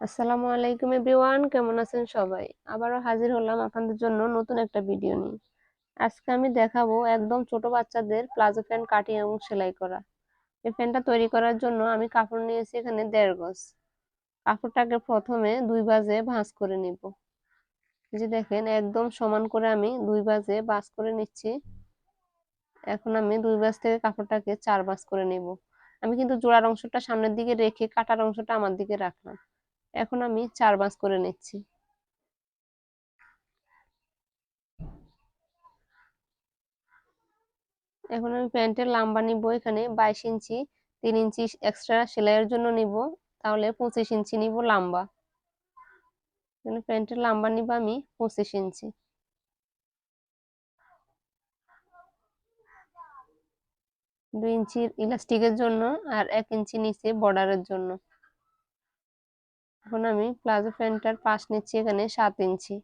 আসসালামু আলাইকুম এভরিওয়ান, কেমন আছেন সবাই? আবারও হাজির হলাম আপনাদের জন্য নতুন একটা ভিডিও নিয়ে। আজকে আমি দেখাবো একদম ছোট বাচ্চাদের প্লাজো প্যান্ট কাটিং এবং সেলাই করা। এই প্যান্টটা তৈরি করার জন্য আমি কাপড় নিয়েছি এখানে দেড় গজ। কাপড়টাকে প্রথমে দুই বাজে ভাঁজ করে নিব। যে দেখেন, একদম সমান করে আমি দুই বাজে ভাঁজ করে নিচ্ছি। এখন আমি দুই বাজ থেকে কাপড়টাকে চার বাজ করে নিব। আমি কিন্তু জোড়ার অংশটা সামনের দিকে রেখে কাটার অংশটা আমার দিকে রাখলাম। এখন আমি চার বাঁচ করে নিচ্ছি। এখন আমি প্যান্টের লাম্বা নিব এখানে বাইশ ইঞ্চি, তিন ইঞ্চি এক্সট্রা সেলাইয়ের জন্য নিব, তাহলে পঁচিশ ইঞ্চি নিব লাম্বা। এখানে প্যান্টের লাম্বা নিব আমি পঁচিশ ইঞ্চি। দুই ইঞ্চি ইলাস্টিকের জন্য আর এক ইঞ্চি নিচে বর্ডারের জন্য। এখন আমি প্লাজো প্যান্টটার পাশ নিচ্ছি, এখানে সাত ইঞ্চি।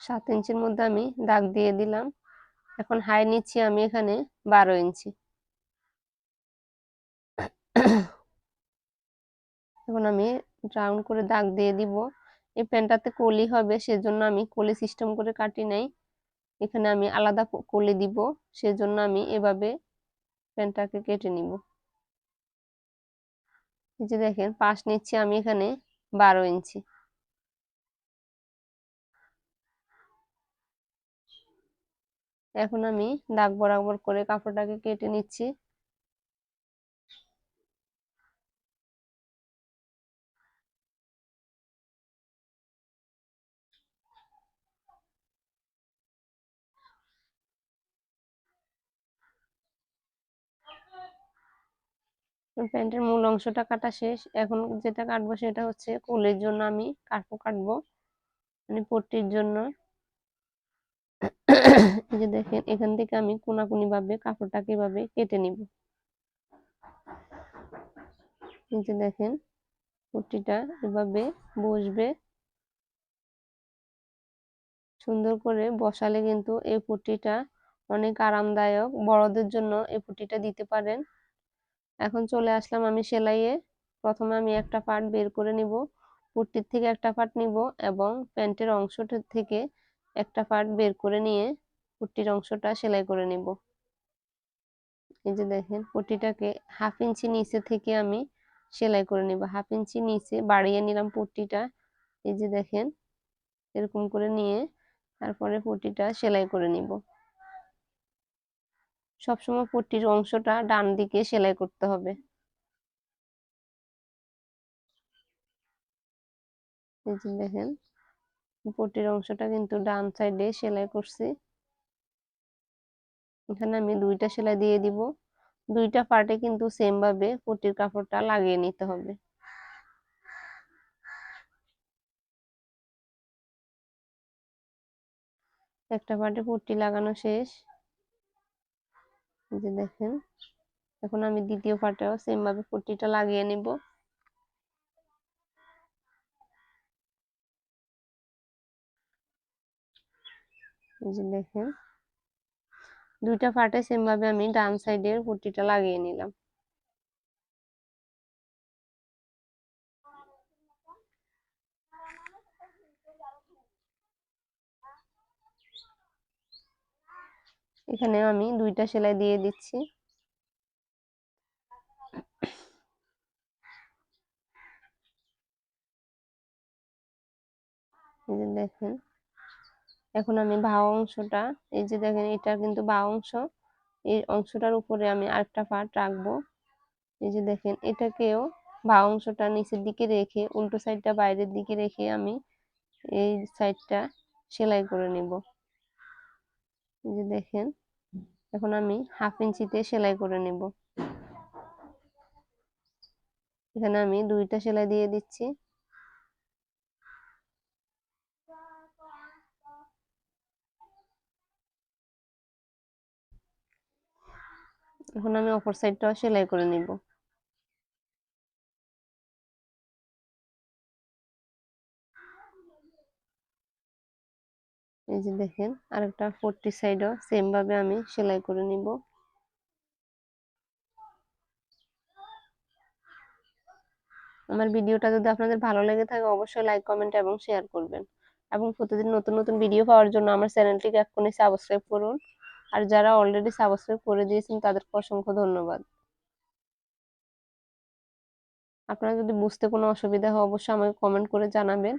সাত ইঞ্চির মধ্যে আমি দাগ দিয়ে দিলাম। এখন হাই নিচ্ছি আমি এখানে বারো ইঞ্চি। এখন আমি রাউন্ড করে দাগ দিয়ে দিব। এই প্যান্টটাতে কলি হবে, সেজন্য আমি কলি সিস্টেম করে কাটি নাই। এখানে আমি আলাদা করে দিব, সেজন্য আমি এভাবে প্যান্টটাকে কেটে নিব। এই যে দেখেন, পাশ নিচ্ছি আমি এখানে বারো ইঞ্চি। এখন আমি দাগ বরাবর করে কাপড়টাকে কেটে নিচ্ছি। প্যান্টের মূল অংশটা কাটা শেষ। এখন যেটা কাটবো সেটা হচ্ছে কোলের জন্য আমি কাটবো কাটবো মানে পট্টির জন্য। এই যে দেখেন, এখান থেকে আমি কোনাকুনি ভাবে কাপড়টাকে এভাবে কেটে নিব। যে দেখেন, পট্টিটা এভাবে বসবে। সুন্দর করে বসালে কিন্তু এই পট্টিটা অনেক আরামদায়ক। বড়দের জন্য এই পট্টিটা দিতে পারেন। এখন চলে আসলাম আমি সেলাইয়ে। প্রথমে আমি একটা পার্ট বের করে নিব কুর্তির থেকে একটা পার্ট নিব এবং প্যান্টের অংশটা থেকে একটা পার্ট বের করে নিয়ে পট্টির অংশটা সেলাই করে নিব। এই যে দেখেন, পট্টিটাকে হাফ ইঞ্চি নিচে থেকে আমি সেলাই করে নিব। হাফ ইঞ্চি নিচে বাড়িয়ে নিলাম পট্টিটা, এই যে দেখেন, এরকম করে নিয়ে তারপরে পট্টিটা সেলাই করে নিব। সবসময় পট্টির অংশটা ডান দিকে সেলাই করতে হবে। দেখেন, পট্টির অংশটা কিন্তু ডান সাইডে সেলাই করছি। এখানে আমি দুইটা সেলাই দিয়ে দিব। দুইটা পার্টে কিন্তু সেম ভাবে পট্টির কাপড়টা লাগিয়ে নিতে হবে। একটা পার্টে পট্টি লাগানো শেষ। যে দেখেন, এখন আমি দ্বিতীয় পার্টেও সেম ভাবে পট্টিটা লাগিয়ে নিব। যে দেখেন, দুইটা পাটে সেম ভাবে আমি ডান সাইডের পট্টিটা লাগিয়ে নিলাম। এখানে আমি দুইটা সেলাই দিয়ে দিচ্ছি। দেখেন, এখন আমি ভাও অংশটা, এই যে দেখেন এটা কিন্তু বাঁ অংশ, এই অংশটার উপরে আমি আরেকটা পার্ট রাখব। এই যে দেখেন, এটাকেও বা অংশটা নিচের দিকে রেখে, উল্টো সাইডটা বাইরের দিকে রেখে আমি এই সাইডটা সেলাই করে নিব। যে দেখেন, এখন আমি হাফ ইঞ্চিতে সেলাই করে নিব। এখানে আমি দুইটা সেলাই দিয়ে দিচ্ছি। এখন আমি অপর সাইডটাও সেলাই করে নিব। এই যে দেখেন আর একটা ফোরটি সাইডও সেমভাবে আমি সেলাই করে নিব। আমার ভিডিওটা যদি আপনাদের ভালো লেগে থাকে, অবশ্যই লাইক, কমেন্ট এবং শেয়ার করবেন। এবং প্রতিদিন নতুন নতুন ভিডিও পাওয়ার জন্য আমার চ্যানেলটিকে এক্ষুনি সাবস্ক্রাইব করুন। আর যারা অলরেডি সাবস্ক্রাইব করে দিয়েছেন, তাদেরকে অসংখ্য ধন্যবাদ। আপনারা যদি বুঝতে কোনো অসুবিধা হয়, অবশ্যই আমাকে কমেন্ট করে জানাবেন।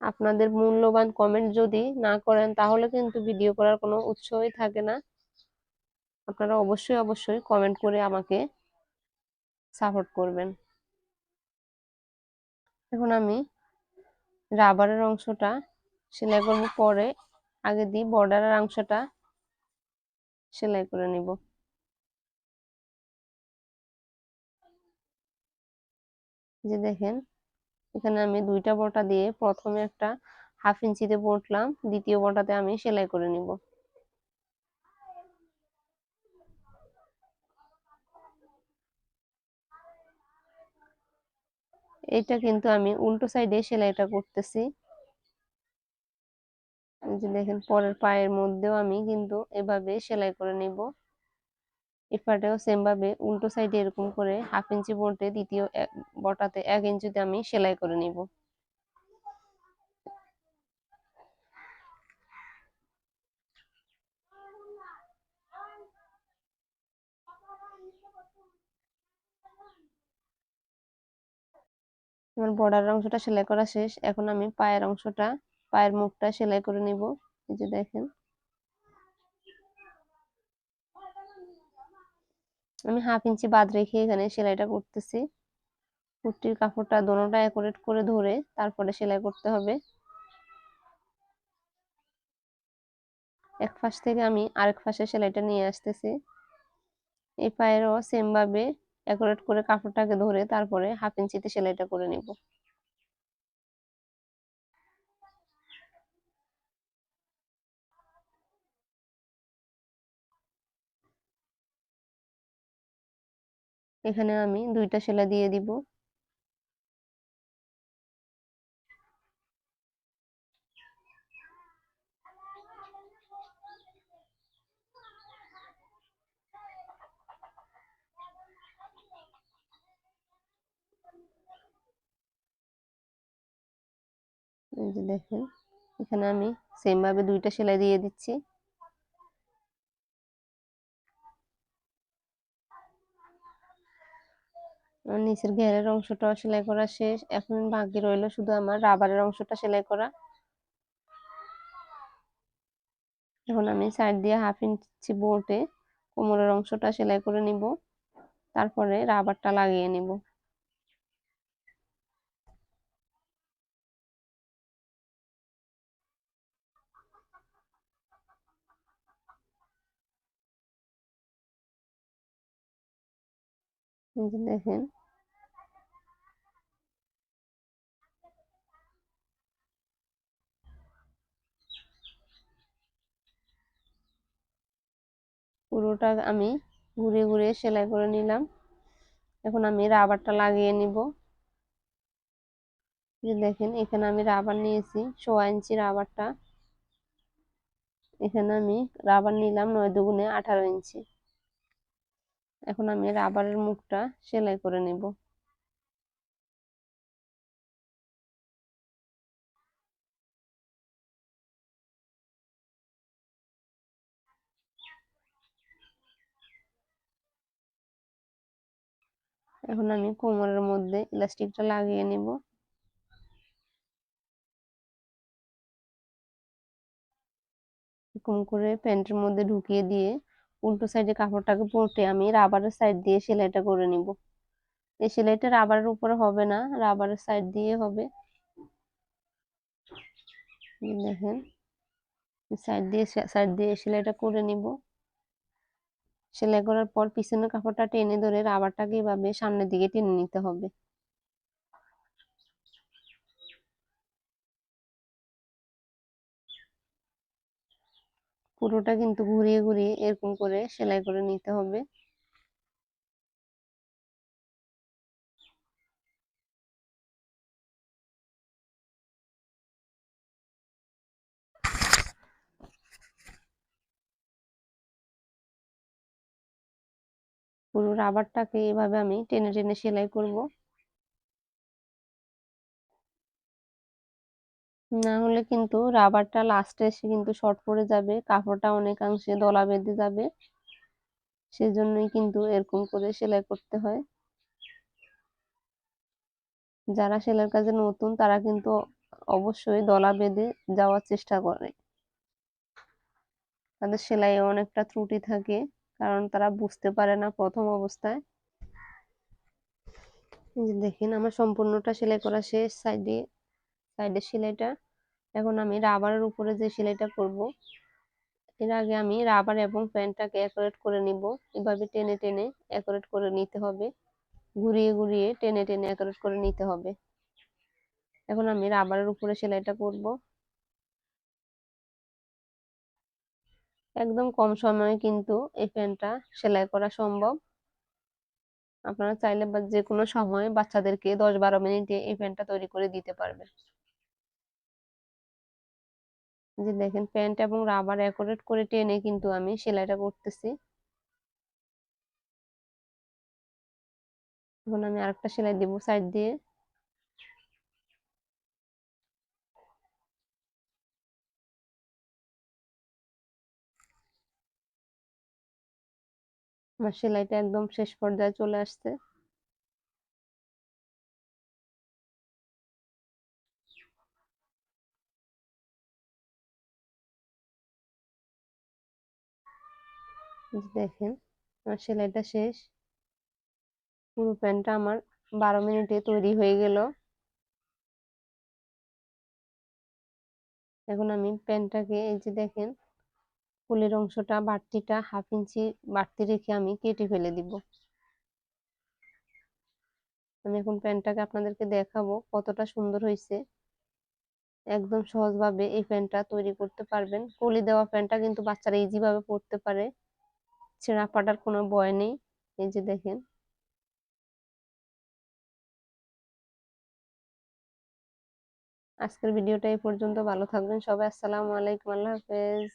আপনাদের মূল্যবান কমেন্ট যদি না করেন, তাহলে কিন্তু ভিডিও করার কোনো উৎসই থাকে না। আপনারা অবশ্যই অবশ্যই কমেন্ট করে আমাকে সাপোর্ট করবেন। এখন আমি রাবারের অংশটা সেলাই করব, পরে আগে দিই বর্ডারের অংশটা সেলাই করে নিব। যে দেখেন এখানে আমি দুইটা বটা দিয়ে প্রথমে একটা হাফ ইঞ্চিতে বটলাম, দ্বিতীয় বটাতে আমি সেলাই করে নিব। এটা কিন্তু আমি উল্টো সাইডে সেলাইটা করতেছি। যে দেখেন, পরের পায়ের মধ্যেও আমি কিন্তু এভাবে সেলাই করে নিব। এপাটেও সেম ভাবে উল্টো সাইডে এরকম করে হাফ ইঞ্চি বোল্টে দ্বিতীয় বটাতে এক ইঞ্চিতে আমি সেলাই করে নিব। আমার বর্ডার অংশটা সেলাই করা শেষ। এখন আমি পায়ের অংশটা, পায়ের মুখটা সেলাই করে নিব। এই যে দেখেন। আমি হাফ ইঞ্চি বাদ রেখে এখানে সেলাইটা করতেছি। কুর্তির কাপড়টা দোনোটা অ্যাকুরেট করে ধরে তারপরে সেলাই করতে হবে। এক ফাঁস থেকে আমি আরেক ফাঁসে সেলাইটা নিয়ে আসতেছি। এই পায়েরও সেমভাবে অ্যাকুরেট করে কাপড়টাকে ধরে তারপরে হাফ ইঞ্চিতে সেলাইটা করে নিব। এখানে আমি দুইটা সেলাই দিয়ে দিব। এই যে দেখেন, এখানে আমি সেম ভাবে দুইটা সেলাই দিয়ে দিচ্ছি। নিচের ঘেরের অংশটা সেলাই করা শেষ। এখন বাকি রইল শুধু আমার রাবারের অংশটা সেলাই করা। এখন আমি সাইড দিয়ে হাফ ইঞ্চি বোর্ডে কোমরের অংশটা সেলাই করে নিব। তারপরে রাবারটা লাগিয়ে নিব। দেখেন পুরোটা আমি ঘুরে ঘুরে সেলাই করে নিলাম। এখন আমি রাবারটা লাগিয়ে নিব। যে দেখেন, এখানে আমি রাবার নিয়েছি, সোয়া ইঞ্চি রাবারটা। এখানে আমি রাবার নিলাম নয় দুগুণে আঠারো ইঞ্চি। এখন আমি রাবারের মুখটা সেলাই করে নেব। এখন আমি কোমরের মধ্যে ইলাস্টিকটা লাগিয়ে নেব। এরকম করে প্যান্টের মধ্যে ঢুকিয়ে দিয়ে উল্টো সাইডে কাপড়টাকে পরতে আমি রাবারের সাইড দিয়ে সেলাইটা করে নিব। এই সেলাইটা রাবারের উপরে হবে না, রাবারের সাইড দিয়ে হবে। দেখেন, সাইড দিয়ে সাইড দিয়ে সেলাইটা করে নিব। সেলাই করার পর পিছনের কাপড়টা টেনে ধরে রাবারটাকে এভাবে সামনের দিকে টেনে নিতে হবে। পুরোটা কিন্তু ঘুরিয়ে ঘুরিয়ে এরকম করে সেলাই করে নিতে হবে। পুরো রাবারটাকে এভাবে আমি টেনে টেনে সেলাই করব। না হলে কিন্তু রাবারটা লাস্টে এসে কিন্তু শর্ট পড়ে যাবে, কাপড়টা অনেকাংশে দলা বেঁধে যাবে। সেজন্যই কিন্তু এরকম করে সেলাই করতে হয়। যারা সেলাইয়ের কাজে নতুন, তারা কিন্তু অবশ্যই দলা বেঁধে যাওয়ার চেষ্টা করে। তাদের সেলাইয়ে অনেকটা ত্রুটি থাকে। কারণ তারা বুঝতে পারে না প্রথম অবস্থায়। দেখেন, আমার সম্পূর্ণটা সেলাই করা শেষ সাইডে, সাইডের সেলাইটা। এখন আমি রাবারের উপরে যে সেলাইটা করব, এর আগে আমি রাবার এবং প্যান্টটাকে অ্যাকোরেট করে নিব। এভাবে টেনে টেনে অ্যাকোরেট করে নিতে হবে। ঘুরিয়ে ঘুরিয়ে টেনে টেনে অ্যাকোরেট করে নিতে হবে। এখন আমি রাবারের উপরে সেলাইটা করব। একদম কম সময়ে কিন্তু এই প্যান্টটা সেলাই করা সম্ভব। আপনারা চাইলে বা যে কোনো সময় বাচ্চাদেরকে দশ বারো মিনিটে এই প্যান্টটা তৈরি করে দিতে পারবেন। যে দেখেন প্যান্ট এবং রাবার অ্যাকোরেট করে টেনে কিন্তু আমি সেলাইটা করতেছি। এখন আমি আরেকটা সেলাই দিব সাইড দিয়ে। আমার সেলাইটা একদম শেষ পর্যায়ে চলে আসছে। দেখেন, আমার সেলাইটা শেষ। পুরো প্যান্টটা আমার বারো মিনিটে তৈরি হয়ে গেল। এখন আমি প্যান্টটাকে এই যে দেখেন ফুলের অংশটা, বাড়তিটা, হাফ ইঞ্চি বাড়তি রেখে আমি কেটে ফেলে দিব। আমি এখন প্যান্টটাকে আপনাদেরকে দেখাবো কতটা সুন্দর হয়েছে। একদম সহজভাবে এই প্যান্টটা তৈরি করতে পারবেন। কলি দেওয়া প্যান্টটা কিন্তু বাচ্চারা ইজি ভাবে পরতে পারে। ছেঁড়া ফাটার কোনো ভয় নেই। এই যে দেখেন। আজকের ভিডিওটা এই পর্যন্ত। ভালো থাকবেন সবাই। আসসালামু আলাইকুম। আল্লাহ হাফেজ।